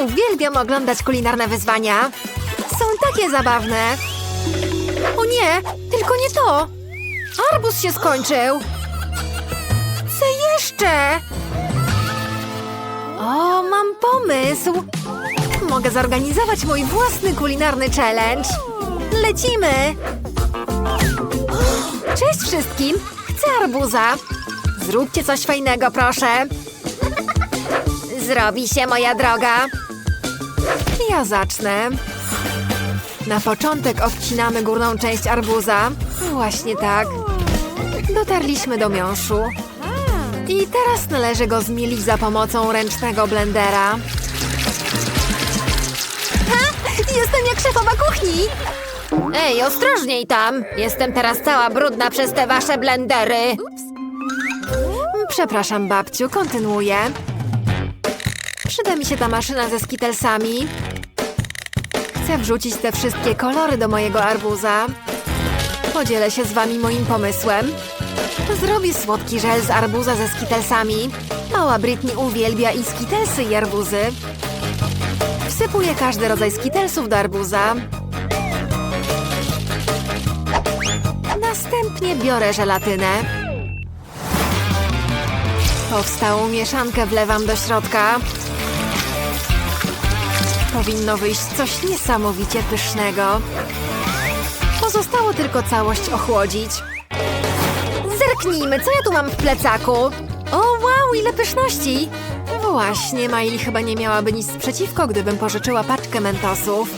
Uwielbiam oglądać kulinarne wyzwania. Są takie zabawne. O nie, tylko nie to. Arbuz się skończył. Chcę jeszcze. O, mam pomysł. Mogę zorganizować mój własny kulinarny challenge. Lecimy! Cześć wszystkim! Chcę arbuza. Zróbcie coś fajnego, proszę. Zrobi się, moja droga. Ja zacznę. Na początek odcinamy górną część arbuza. Właśnie tak. Dotarliśmy do miąższu. I teraz należy go zmielić za pomocą ręcznego blendera. Ha! Jestem jak szefowa kuchni! Ej, ostrożniej tam! Jestem teraz cała brudna przez te wasze blendery. Przepraszam, babciu, kontynuuję. Przyda mi się ta maszyna ze skitelsami. Chcę wrzucić te wszystkie kolory do mojego arbuza. Podzielę się z wami moim pomysłem. Zrobię słodki żel z arbuza ze skitelsami. Mała Britney uwielbia i i arbuzy. Wsypuję każdy rodzaj skitelsów do arbuza. Następnie biorę żelatynę. Powstałą mieszankę wlewam do środka. Powinno wyjść coś niesamowicie pysznego. Pozostało tylko całość ochłodzić. Zerknijmy, co ja tu mam w plecaku. O, wow, ile pyszności! Właśnie, Miley chyba nie miałaby nic przeciwko, gdybym pożyczyła paczkę mentosów.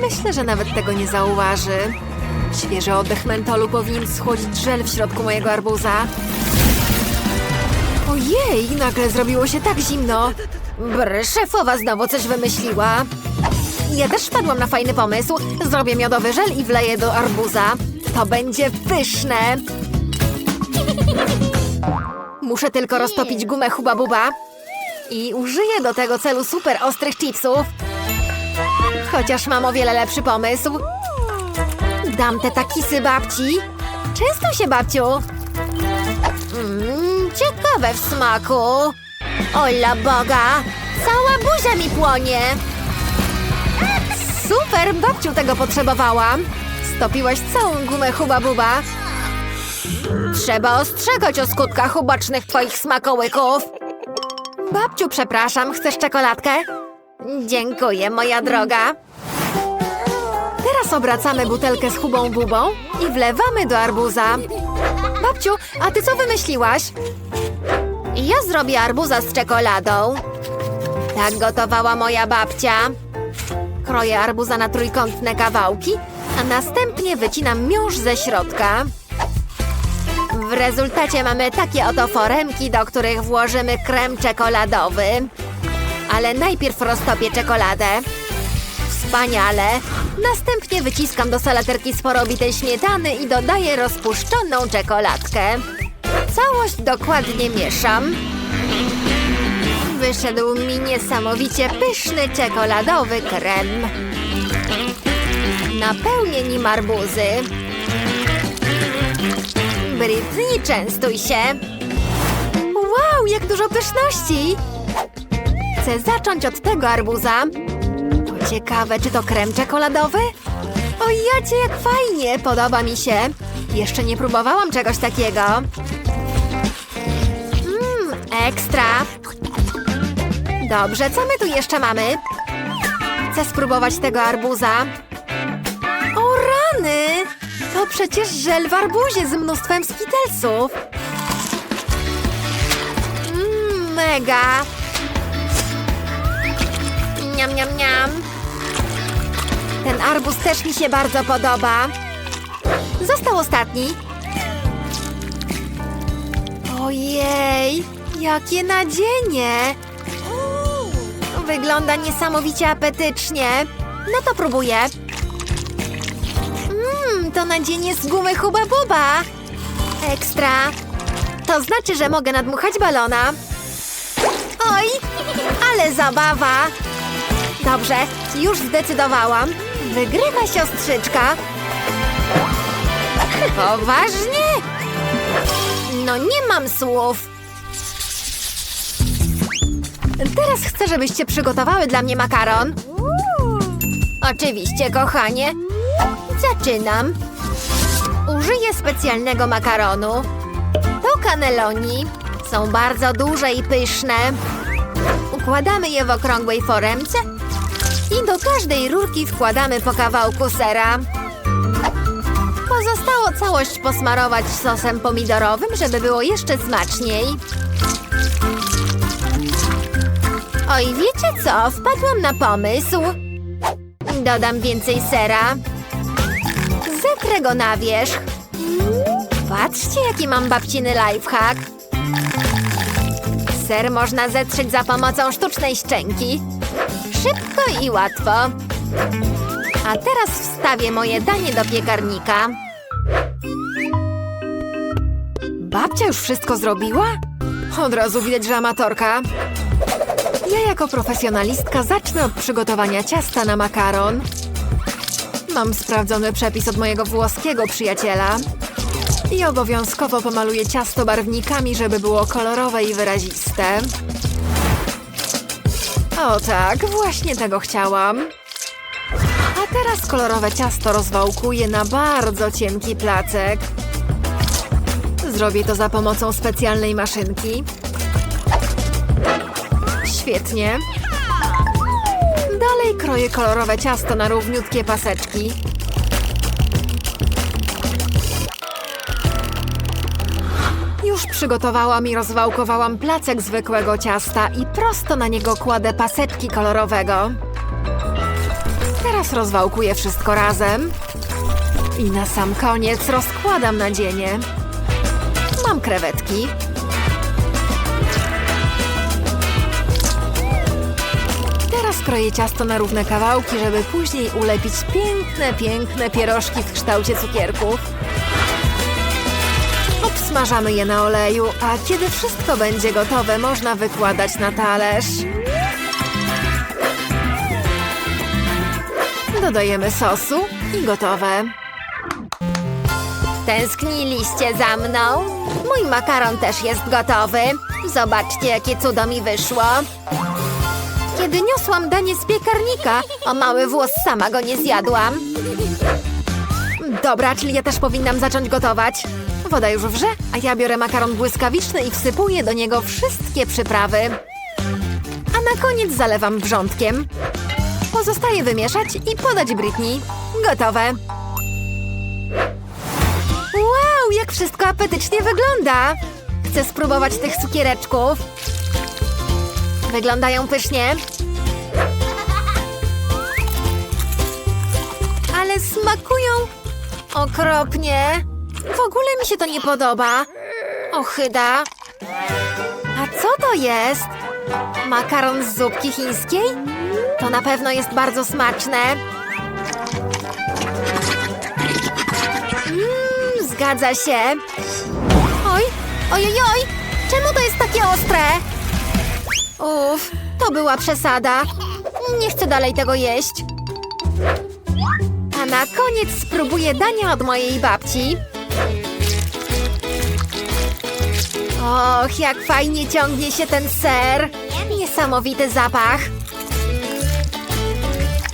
Myślę, że nawet tego nie zauważy. Świeży oddech mentolu powinien schłodzić żel w środku mojego arbuza. Ojej, nagle zrobiło się tak zimno. Brr, szefowa znowu coś wymyśliła. Ja też wpadłam na fajny pomysł. Zrobię miodowy żel i wleję do arbuza. To będzie pyszne. Muszę tylko roztopić gumę Huba Buba. I użyję do tego celu super ostrych chipsów. Chociaż mam o wiele lepszy pomysł. Dam te takisy babci. Częstuj się, babciu. Mmm, ciekawe w smaku. Ola Boga, cała buzia mi płonie. Super, babciu tego potrzebowałam. Stopiłaś całą gumę Huba Buba. Trzeba ostrzegać o skutkach ubocznych twoich smakołyków. Babciu, przepraszam, chcesz czekoladkę? Dziękuję, moja droga. Teraz obracamy butelkę z Hubą Bubą i wlewamy do arbuza. Babciu, a ty co wymyśliłaś? Ja zrobię arbuza z czekoladą. Tak gotowała moja babcia. Kroję arbuza na trójkątne kawałki, a następnie wycinam miąższ ze środka. W rezultacie mamy takie oto foremki, do których włożymy krem czekoladowy. Ale najpierw roztopię czekoladę. Wspaniale! Następnie wyciskam do salaterki sporo bitej śmietany i dodaję rozpuszczoną czekoladkę. Całość dokładnie mieszam. Wyszedł mi niesamowicie pyszny czekoladowy krem. Napełnię nim arbuzy. Britney, częstuj się. Wow, jak dużo pyszności! Chcę zacząć od tego arbuza. Ciekawe, czy to krem czekoladowy? O jacie, jak fajnie! Podoba mi się. Jeszcze nie próbowałam czegoś takiego. Ekstra. Dobrze, co my tu jeszcze mamy? Chcę spróbować tego arbuza. O rany! To przecież żel w arbuzie z mnóstwem skitelsów. Mmm, mega! Niam, niam, niam. Ten arbuz też mi się bardzo podoba. Został ostatni. Ojej, jakie nadzienie! Wygląda niesamowicie apetycznie. No to próbuję. Mmm, to nadzienie z gumy Huba Buba. Ekstra. To znaczy, że mogę nadmuchać balona. Oj, ale zabawa. Dobrze, już zdecydowałam. Wygrywa siostrzyczka. Poważnie? No nie mam słów. Teraz chcę, żebyście przygotowały dla mnie makaron. Oczywiście, kochanie. Zaczynam. Użyję specjalnego makaronu. To cannelloni. Są bardzo duże i pyszne. Układamy je w okrągłej foremce i do każdej rurki wkładamy po kawałku sera. Pozostało całość posmarować sosem pomidorowym, żeby było jeszcze smaczniej. Oj, wiecie co? Wpadłam na pomysł. Dodam więcej sera. Zetrę go na wierzch. Patrzcie, jaki mam babciny lifehack. Ser można zetrzeć za pomocą sztucznej szczęki. Szybko i łatwo. A teraz wstawię moje danie do piekarnika. Babcia już wszystko zrobiła? Od razu widać, że amatorka. Ja jako profesjonalistka zacznę od przygotowania ciasta na makaron. Mam sprawdzony przepis od mojego włoskiego przyjaciela. I obowiązkowo pomaluję ciasto barwnikami, żeby było kolorowe i wyraziste. O tak, właśnie tego chciałam. A teraz kolorowe ciasto rozwałkuję na bardzo cienki placek. Zrobię to za pomocą specjalnej maszynki. Świetnie. Dalej kroję kolorowe ciasto na równiutkie paseczki. Już przygotowałam i rozwałkowałam placek zwykłego ciasta i prosto na niego kładę paseczki kolorowego. Teraz rozwałkuję wszystko razem. I na sam koniec rozkładam nadzienie. Mam krewetki. Teraz kroję ciasto na równe kawałki, żeby później ulepić piękne, piękne pierożki w kształcie cukierków. Obsmażamy je na oleju, a kiedy wszystko będzie gotowe, można wykładać na talerz. Dodajemy sosu i gotowe. Tęskniliście za mną? Mój makaron też jest gotowy. Zobaczcie, jakie cudo mi wyszło. Kiedy niosłam danie z piekarnika, o mały włos sama go nie zjadłam. Dobra, czyli ja też powinnam zacząć gotować. Woda już wrze, a ja biorę makaron błyskawiczny i wsypuję do niego wszystkie przyprawy. A na koniec zalewam wrzątkiem. Pozostaje wymieszać i podać Britney. Gotowe. Wow, jak wszystko apetycznie wygląda! Chcę spróbować tych cukiereczków. Wyglądają pysznie. Ale smakują okropnie. W ogóle mi się to nie podoba. Ochyda. A co to jest? Makaron z zupki chińskiej? To na pewno jest bardzo smaczne. Mmm, zgadza się. Oj, ojej, oj, czemu to jest takie ostre? Uff, to była przesada. Nie chcę dalej tego jeść. A na koniec spróbuję dania od mojej babci. Och, jak fajnie ciągnie się ten ser. Niesamowity zapach.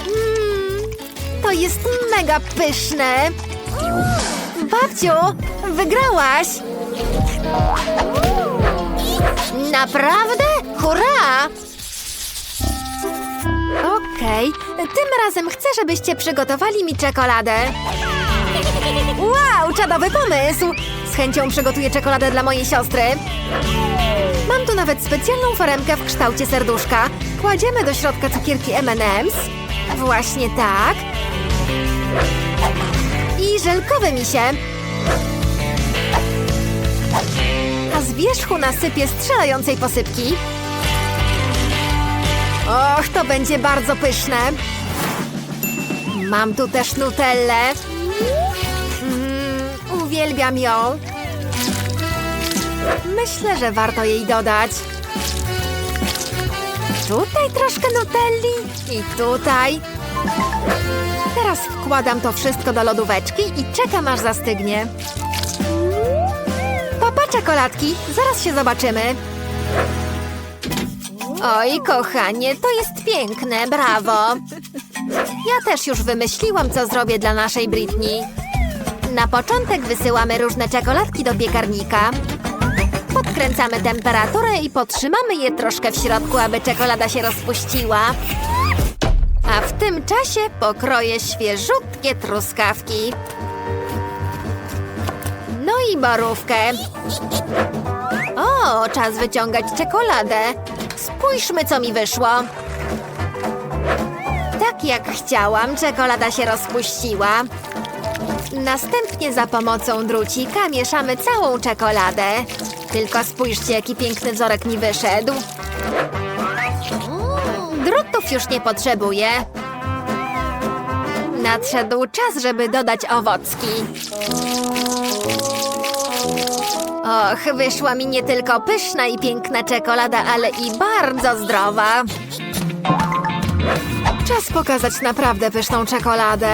Mm, to jest mega pyszne. Babciu, wygrałaś. Naprawdę? Hurra! Okej, tym razem chcę, żebyście przygotowali mi czekoladę. Wow, czadowy pomysł! Z chęcią przygotuję czekoladę dla mojej siostry. Mam tu nawet specjalną foremkę w kształcie serduszka. Kładziemy do środka cukierki M&M's. Właśnie tak. I żelkowe misie. A z wierzchu nasypię strzelającej posypki. Och, to będzie bardzo pyszne. Mam tu też nutellę. Mm, uwielbiam ją. Myślę, że warto jej dodać. Tutaj troszkę nutelli i tutaj. Teraz wkładam to wszystko do lodóweczki i czekam aż zastygnie. Papa czekoladki, zaraz się zobaczymy. Oj, kochanie, to jest piękne, brawo. Ja też już wymyśliłam, co zrobię dla naszej Britney. Na początek wysyłamy różne czekoladki do piekarnika. Podkręcamy temperaturę i podtrzymamy je troszkę w środku, aby czekolada się rozpuściła. A w tym czasie pokroję świeżutkie truskawki. No i borówkę. O, czas wyciągać czekoladę. Spójrzmy, co mi wyszło. Tak jak chciałam, czekolada się rozpuściła. Następnie za pomocą drucika mieszamy całą czekoladę. Tylko spójrzcie, jaki piękny wzorek mi wyszedł. Drutów już nie potrzebuję. Nadszedł czas, żeby dodać owocki. Och, wyszła mi nie tylko pyszna i piękna czekolada, ale i bardzo zdrowa. Czas pokazać naprawdę pyszną czekoladę.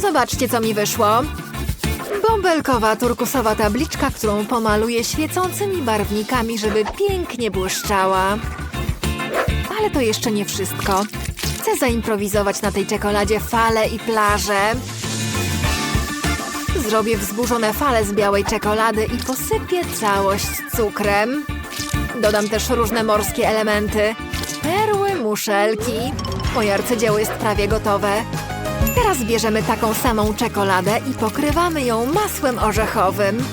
Zobaczcie, co mi wyszło. Bąbelkowa turkusowa tabliczka, którą pomaluję świecącymi barwnikami, żeby pięknie błyszczała. Ale to jeszcze nie wszystko. Chcę zaimprowizować na tej czekoladzie fale i plaże. Zrobię wzburzone fale z białej czekolady i posypię całość cukrem. Dodam też różne morskie elementy. Perły, muszelki. Moje arcydzieło jest prawie gotowe. Teraz bierzemy taką samą czekoladę i pokrywamy ją masłem orzechowym.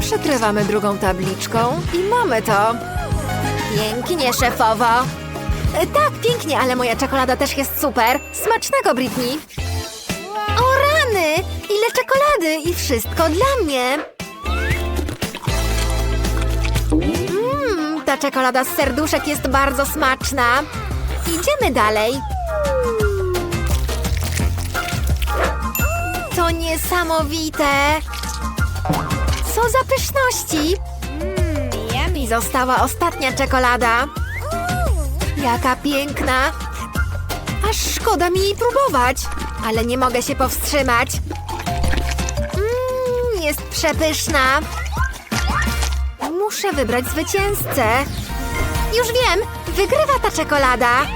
Przykrywamy drugą tabliczką i mamy to. Pięknie, szefowo. E, Tak, pięknie, ale moja czekolada też jest super. Smacznego, Britney. O Ile czekolady i wszystko dla mnie! Mmm, ta czekolada z serduszek jest bardzo smaczna. Idziemy dalej. To niesamowite! Co za pyszności! I została ostatnia czekolada. Jaka piękna! Aż szkoda mi jej próbować, ale nie mogę się powstrzymać. Mmm, jest przepyszna. Muszę wybrać zwycięzcę. Już wiem, wygrywa ta czekolada.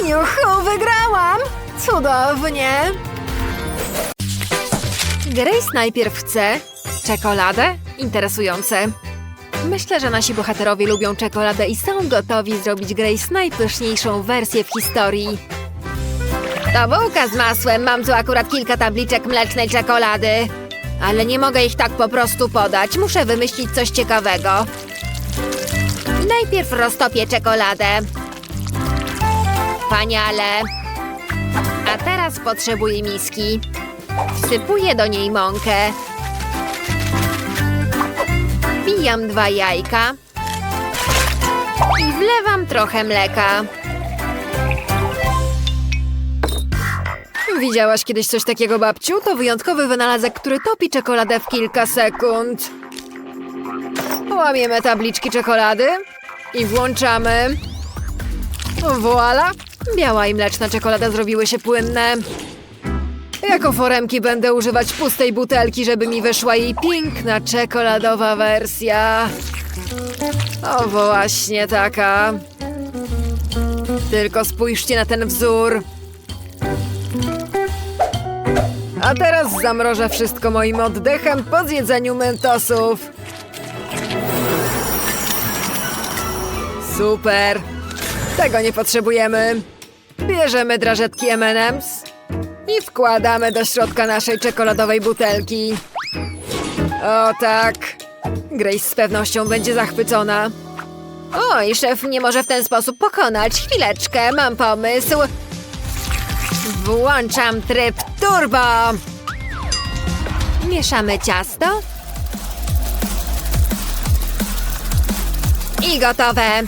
Juhu, wygrałam! Cudownie! Grace najpierw chce czekoladę? Interesujące. Myślę, że nasi bohaterowie lubią czekoladę i są gotowi zrobić Grace najpyszniejszą wersję w historii. To bułka z masłem. Mam tu akurat kilka tabliczek mlecznej czekolady. Ale nie mogę ich tak po prostu podać. Muszę wymyślić coś ciekawego. Najpierw roztopię czekoladę. Wspaniale. A teraz potrzebuję miski. Wsypuję do niej mąkę. Wbijam dwa jajka. I wlewam trochę mleka. Widziałaś kiedyś coś takiego, babciu? To wyjątkowy wynalazek, który topi czekoladę w kilka sekund. Łamiemy tabliczki czekolady i włączamy. Voila! Biała i mleczna czekolada zrobiły się płynne. Jako foremki będę używać pustej butelki, żeby mi wyszła jej piękna czekoladowa wersja. O, właśnie taka. Tylko spójrzcie na ten wzór. A teraz zamrożę wszystko moim oddechem po zjedzeniu mentosów. Super. Tego nie potrzebujemy. Bierzemy drażetki M&M's i wkładamy do środka naszej czekoladowej butelki. O tak. Grace z pewnością będzie zachwycona. Oj, szef nie może w ten sposób pokonać. Chwileczkę, mam pomysł. Włączam tryb turbo. Mieszamy ciasto. I gotowe.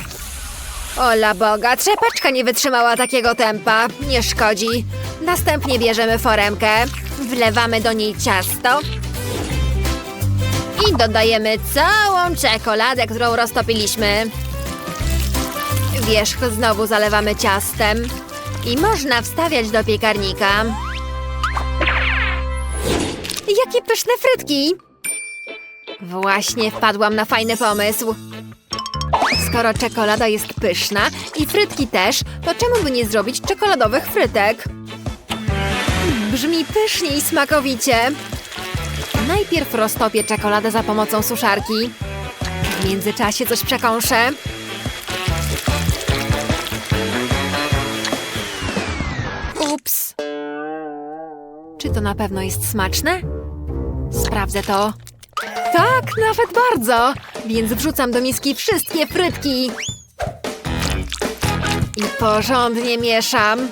Ola Boga, trzepaczka nie wytrzymała takiego tempa. Nie szkodzi. Następnie bierzemy foremkę, wlewamy do niej ciasto i dodajemy całą czekoladę, którą roztopiliśmy. Wierzch znowu zalewamy ciastem i można wstawiać do piekarnika. Jakie pyszne frytki! Właśnie wpadłam na fajny pomysł. Skoro czekolada jest pyszna i frytki też, to czemu by nie zrobić czekoladowych frytek? Brzmi pysznie i smakowicie. Najpierw roztopię czekoladę za pomocą suszarki. W międzyczasie coś przekąszę. Ups. Czy to na pewno jest smaczne? Sprawdzę to. Tak, nawet bardzo. Więc wrzucam do miski wszystkie frytki. I porządnie mieszam.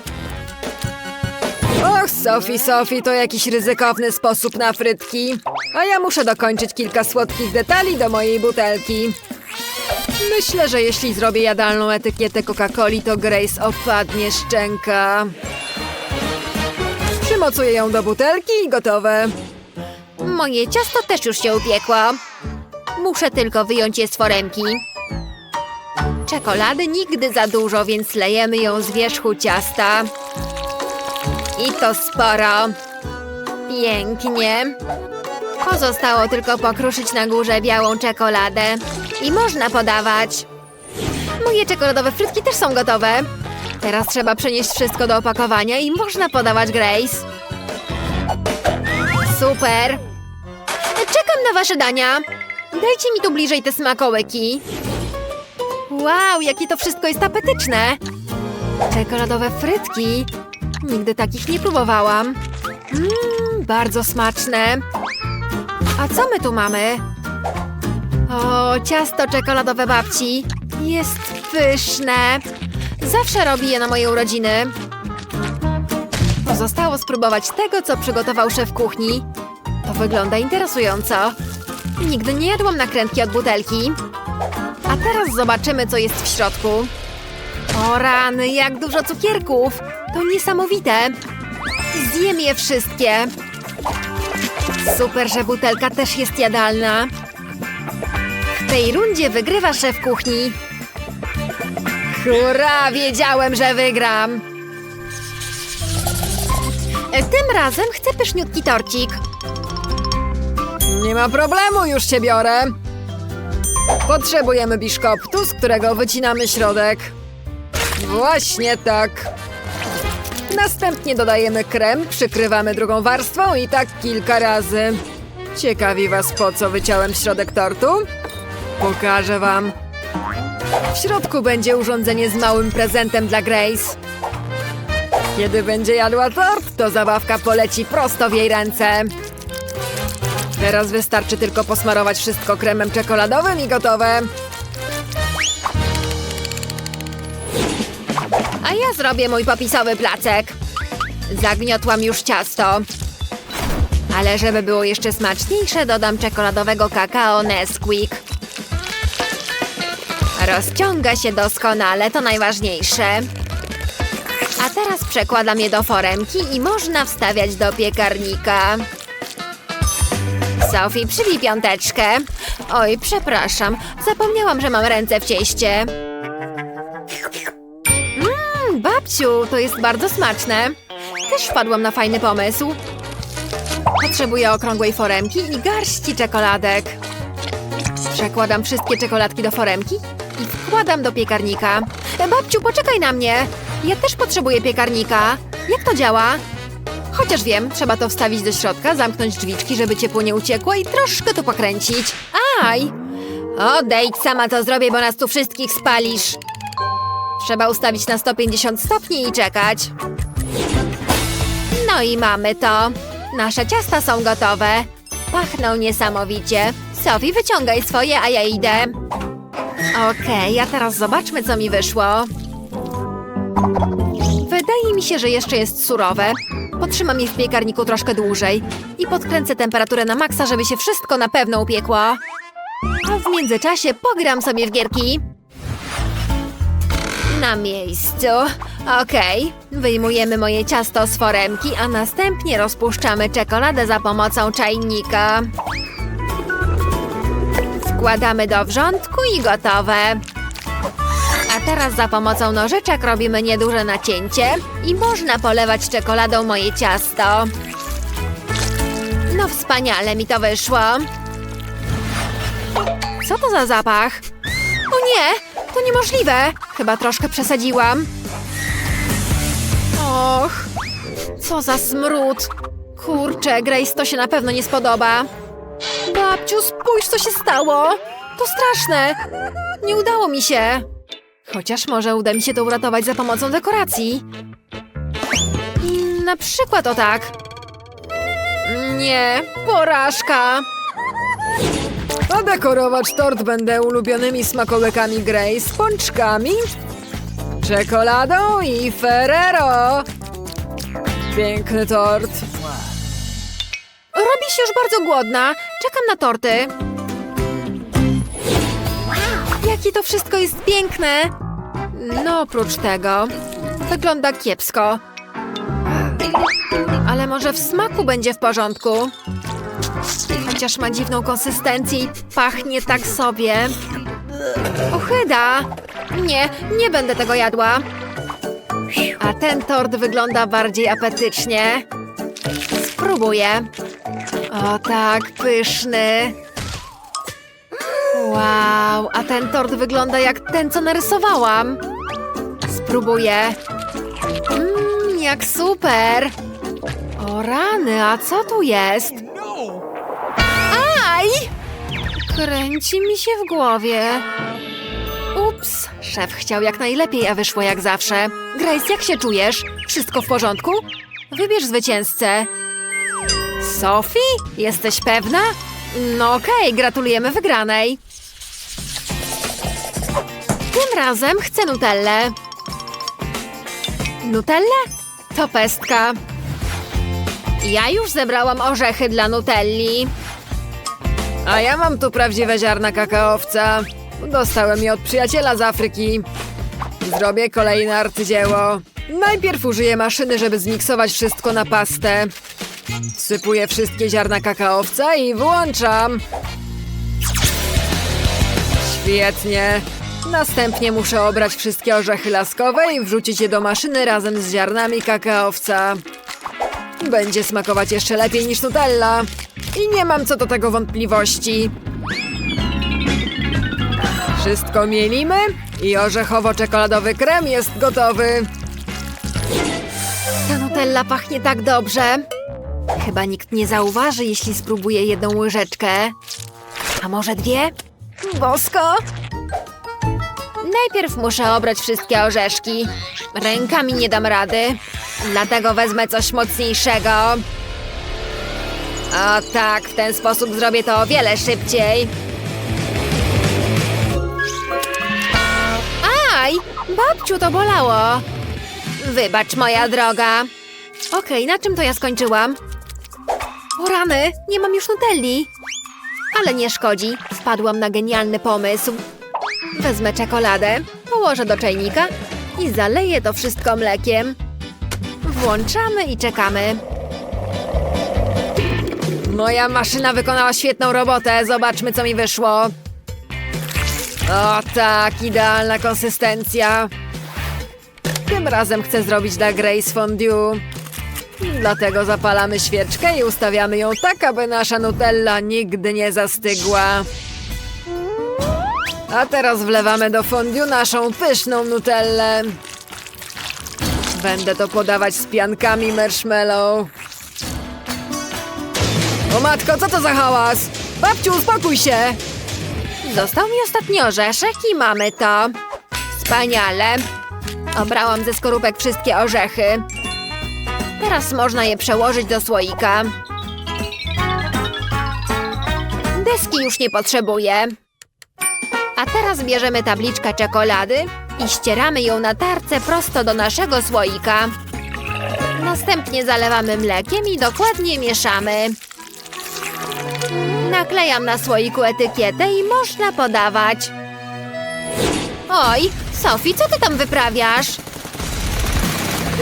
Och, Sophie, Sophie, to jakiś ryzykowny sposób na frytki. A ja muszę dokończyć kilka słodkich detali do mojej butelki. Myślę, że jeśli zrobię jadalną etykietę Coca-Coli, to Grace opadnie szczęka. Przymocuję ją do butelki i gotowe. Moje ciasto też już się upiekło. Muszę tylko wyjąć je z foremki. Czekolady nigdy za dużo, więc lejemy ją z wierzchu ciasta. I to sporo. Pięknie. Pozostało tylko pokruszyć na górze białą czekoladę. I można podawać. Moje czekoladowe frytki też są gotowe. Teraz trzeba przenieść wszystko do opakowania i można podawać Grace. Super. Czekam na wasze dania. Dajcie mi tu bliżej te smakołyki. Wow, jakie to wszystko jest apetyczne. Czekoladowe frytki. Nigdy takich nie próbowałam. Mmm, bardzo smaczne. A co my tu mamy? O, ciasto czekoladowe babci. Jest pyszne. Zawsze robi je na moje urodziny. Pozostało spróbować tego, co przygotował szef kuchni. To wygląda interesująco. Nigdy nie jadłam nakrętki od butelki. A teraz zobaczymy, co jest w środku. O rany, jak dużo cukierków! To niesamowite! Zjem je wszystkie. Super, że butelka też jest jadalna. W tej rundzie wygrywa szef kuchni. Hurra! Wiedziałem, że wygram! Tym razem chcę pyszniutki torcik. Nie ma problemu, już cię biorę. Potrzebujemy biszkoptu, z którego wycinamy środek. Właśnie tak. Następnie dodajemy krem, przykrywamy drugą warstwą i tak kilka razy. Ciekawi was, po co wyciąłem środek tortu? Pokażę wam. W środku będzie urządzenie z małym prezentem dla Grace. Kiedy będzie jadła tort, to zabawka poleci prosto w jej ręce. Teraz wystarczy tylko posmarować wszystko kremem czekoladowym i gotowe. A ja zrobię mój popisowy placek. Zagniotłam już ciasto. Ale żeby było jeszcze smaczniejsze, dodam czekoladowego kakao Nesquik. Rozciąga się doskonale, to najważniejsze. A teraz przekładam je do foremki i można wstawiać do piekarnika. Sophie, przybij piąteczkę. Oj, przepraszam. Zapomniałam, że mam ręce w cieście. Mmm, babciu, to jest bardzo smaczne. Też wpadłam na fajny pomysł. Potrzebuję okrągłej foremki i garści czekoladek. Przekładam wszystkie czekoladki do foremki wkładam do piekarnika. Babciu, poczekaj na mnie. Ja też potrzebuję piekarnika. Jak to działa? Chociaż wiem, trzeba to wstawić do środka, zamknąć drzwiczki, żeby ciepło nie uciekło i troszkę tu pokręcić. Aj! Odejdź, sama to zrobię, bo nas tu wszystkich spalisz. Trzeba ustawić na 150 stopni i czekać. No i mamy to. Nasze ciasta są gotowe. Pachną niesamowicie. Sophie, wyciągaj swoje, a ja idę. Okej, a teraz zobaczmy, co mi wyszło. Wydaje mi się, że jeszcze jest surowe. Potrzymam je w piekarniku troszkę dłużej i podkręcę temperaturę na maksa, żeby się wszystko na pewno upiekło. A w międzyczasie pogram sobie w gierki. Na miejscu. Okej, wyjmujemy moje ciasto z foremki, a następnie rozpuszczamy czekoladę za pomocą czajnika. Wkładamy do wrzątku i gotowe. A teraz za pomocą nożyczek robimy nieduże nacięcie i można polewać czekoladą moje ciasto. No wspaniale mi to wyszło. Co to za zapach? O nie! To niemożliwe. Chyba troszkę przesadziłam. Och, co za smród. Kurczę, Grace to się na pewno nie spodoba. Babciu, spójrz, co się stało. To straszne. Nie udało mi się. Chociaż może uda mi się to uratować za pomocą dekoracji. Na przykład o tak. Nie, porażka. A dekorować tort będę ulubionymi smakołykami Grace, pączkami, czekoladą i Ferrero. Piękny tort. Się już bardzo głodna. Czekam na torty. Jakie to wszystko jest piękne. No, oprócz tego. Wygląda kiepsko. Ale może w smaku będzie w porządku. Chociaż ma dziwną konsystencję i pachnie tak sobie. Ochyda! Nie, nie będę tego jadła. A ten tort wygląda bardziej apetycznie. Spróbuję. O tak, pyszny. Wow, a ten tort wygląda jak ten, co narysowałam. Spróbuję. Mmm, jak super. O rany, a co tu jest? Aj! Kręci mi się w głowie. Ups, szef chciał jak najlepiej, a wyszło jak zawsze. Grace, jak się czujesz? Wszystko w porządku? Wybierz zwycięzcę. Sophie? Jesteś pewna? No okej, gratulujemy wygranej. Tym razem chcę nutellę. Nutellę? To pestka. Ja już zebrałam orzechy dla nutelli. A ja mam tu prawdziwe ziarna kakaowca. Dostałem je od przyjaciela z Afryki. Zrobię kolejne arcydzieło. Najpierw użyję maszyny, żeby zmiksować wszystko na pastę. Wsypuję wszystkie ziarna kakaowca i włączam. Świetnie. Następnie muszę obrać wszystkie orzechy laskowe i wrzucić je do maszyny razem z ziarnami kakaowca. Będzie smakować jeszcze lepiej niż Nutella. I nie mam co do tego wątpliwości. Wszystko mielimy i orzechowo-czekoladowy krem jest gotowy. Ta nutella pachnie tak dobrze. Chyba nikt nie zauważy, jeśli spróbuję jedną łyżeczkę. A może dwie? Bosko! Najpierw muszę obrać wszystkie orzeszki. Rękami nie dam rady. Dlatego wezmę coś mocniejszego. O tak, w ten sposób zrobię to o wiele szybciej. Aj! Babciu, to bolało. Wybacz, moja droga. Okej, na czym to ja skończyłam? O rany, nie mam już nutelli. Ale nie szkodzi, wpadłam na genialny pomysł. Wezmę czekoladę, położę do czajnika i zaleję to wszystko mlekiem. Włączamy i czekamy. Moja maszyna wykonała świetną robotę. Zobaczmy, co mi wyszło. O tak, idealna konsystencja. Tym razem chcę zrobić dla Grace fondue. Dlatego zapalamy świeczkę i ustawiamy ją tak, aby nasza Nutella nigdy nie zastygła. A teraz wlewamy do fondue naszą pyszną Nutellę. Będę to podawać z piankami marshmallow. O matko, co to za hałas? Babciu, uspokój się! Został mi ostatni orzeszek i mamy to. Wspaniale. Obrałam ze skorupek wszystkie orzechy. Teraz można je przełożyć do słoika. Deski już nie potrzebuję. A teraz bierzemy tabliczkę czekolady i ścieramy ją na tarce prosto do naszego słoika. Następnie zalewamy mlekiem i dokładnie mieszamy. Naklejam na słoiku etykietę i można podawać. Oj, Sophie, co ty tam wyprawiasz?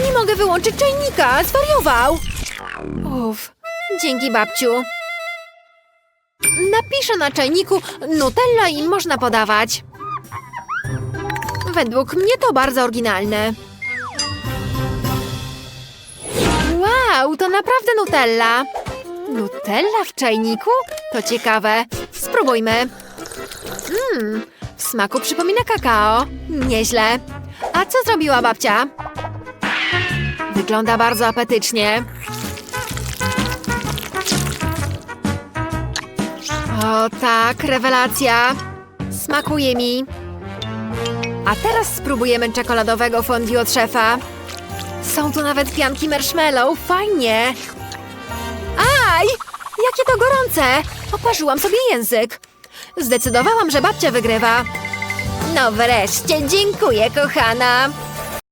Nie mogę wyłączyć czajnika, zwariował. Uff, dzięki babciu. Napiszę na czajniku Nutella i można podawać. Według mnie to bardzo oryginalne. Wow, to naprawdę Nutella. Nutella w czajniku? To ciekawe. Spróbujmy. Mmm, W smaku przypomina kakao. Nieźle. A co zrobiła babcia? Wygląda bardzo apetycznie. O tak, rewelacja. Smakuje mi. A teraz spróbujemy czekoladowego fondue od szefa. Są tu nawet pianki marshmallow, fajnie. Aj, jakie to gorące. Oparzyłam sobie język. Zdecydowałam, że babcia wygrywa. No wreszcie, dziękuję, kochana.